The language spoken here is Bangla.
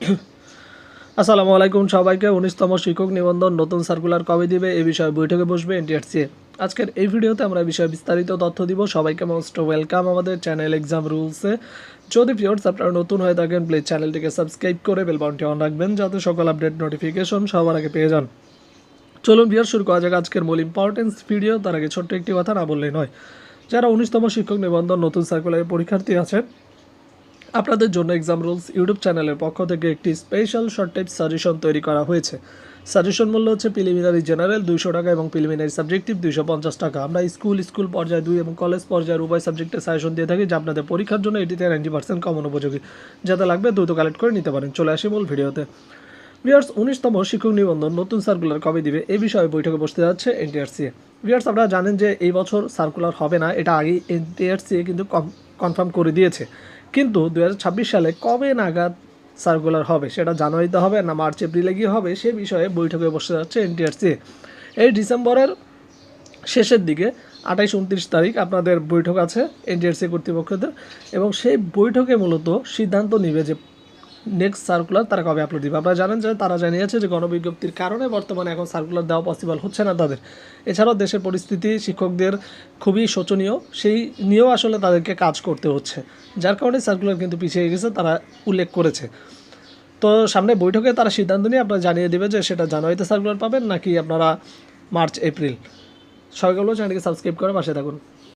আসসালামু আলাইকুম সবাইকে। উনিশতম শিক্ষক নিবন্ধন নতুন সার্কুলার কবে দিবে? এই বিষয়ে বৈঠকে বসবে এনটিআরসি আজকের এই ভিডিওতে আমরা বিষয়ে বিস্তারিত তথ্য দিব। সবাইকে মোস্ট ওয়েলকাম আমাদের চ্যানেল এক্সাম রুলসে যদি ভিউয়ার্স আপনারা নতুন হয়ে থাকেন প্লিজ চ্যানেলটিকে সাবস্ক্রাইব করে বেল অন রাখবেন যাতে সকল আপডেট নোটিফিকেশন সবার আগে পেয়ে যান। চলুন ভিউয়ার শুরু করা যাক আজকের মূল ইম্পর্টেন্স ভিডিও তার আগে ছোট্ট একটি কথা না বললেই নয়। যারা উনিশতম শিক্ষক নিবন্ধন নতুন সার্কুলারের পরীক্ষার্থী আছেন আপনাদের জন্য এক্সাম রুলস ইউটিউব চ্যানেলের পক্ষ থেকে একটি স্পেশাল শর্ট টাইপ সাজেশন তৈরি করা হয়েছে। সাজেশন মূল্য হচ্ছে প্রিলিমিনারি জেনারেল দুইশো টাকা এবং প্রিলিমিনারি সাবজেক্টিভ দুইশো পঞ্চাশ টাকা। আমরা স্কুল স্কুল পর্যায়ে দুই এবং কলেজ পর্যায়ের উভয় সাবজেক্টে সাজেশন দিয়ে থাকি, যা আপনাদের পরীক্ষার জন্য এটিতে নাইনটি পার্সেন্ট কমন উপযোগী। যাতে লাগবে দ্রুত কালেক্ট করে নিতে পারেন। চলে আসি মূল ভিডিওতে। ভিউয়ার্স উনিশতম শিক্ষক নিবন্ধন নতুন সার্কুলার কবে দিবে? এই বিষয়ে বৈঠকে বসতে যাচ্ছে এনটিআরসি ভিউয়ার্স আপনারা জানেন যে এই বছর সার্কুলার হবে না। এটা আগেই এনটিআরসি কিন্তু কনফার্ম করে দিয়েছে। কিন্তু দু হাজার ছাব্বিশ সালে কবে নাগাদ সার্কুলার হবে সেটা জানুয়ারিতে হবে না মার্চ, এপ্রিলে গিয়ে হবে সে বিষয়ে বৈঠকে বসে যাচ্ছে এনটিআরসি। এই ডিসেম্বরের শেষের দিকে আঠাইশ, উনত্রিশ তারিখ আপনাদের বৈঠক আছে এনটিআরসি কর্তৃপক্ষদের এবং সেই বৈঠকে মূলত সিদ্ধান্ত নিবে যে নেক্সট সার্কুলার তারা কবে আপলোড দিবে। আপনারা জানেন যে তারা জানিয়েছে যে গণবিজ্ঞপ্তির কারণে বর্তমানে এখন সার্কুলার দেওয়া পসিবল হচ্ছে না তাদের। এছাড়াও দেশের পরিস্থিতি, শিক্ষকদের খুবই শোচনীয়, সেই নিয়েও আসলে তাদেরকে কাজ করতে হচ্ছে। যার কারণে সার্কুলার কিন্তু পিছিয়ে গেছে, তারা উল্লেখ করেছে। তো সামনে বৈঠকে তারা সিদ্ধান্ত নিয়ে আপনারা জানিয়ে দেবে যে সেটা জানুয়ারিতে সার্কুলার পাবেন নাকি আপনারা মার্চ, এপ্রিল। বলব চ্যানেলকে সাবস্ক্রাইব করে পাশে থাকুন।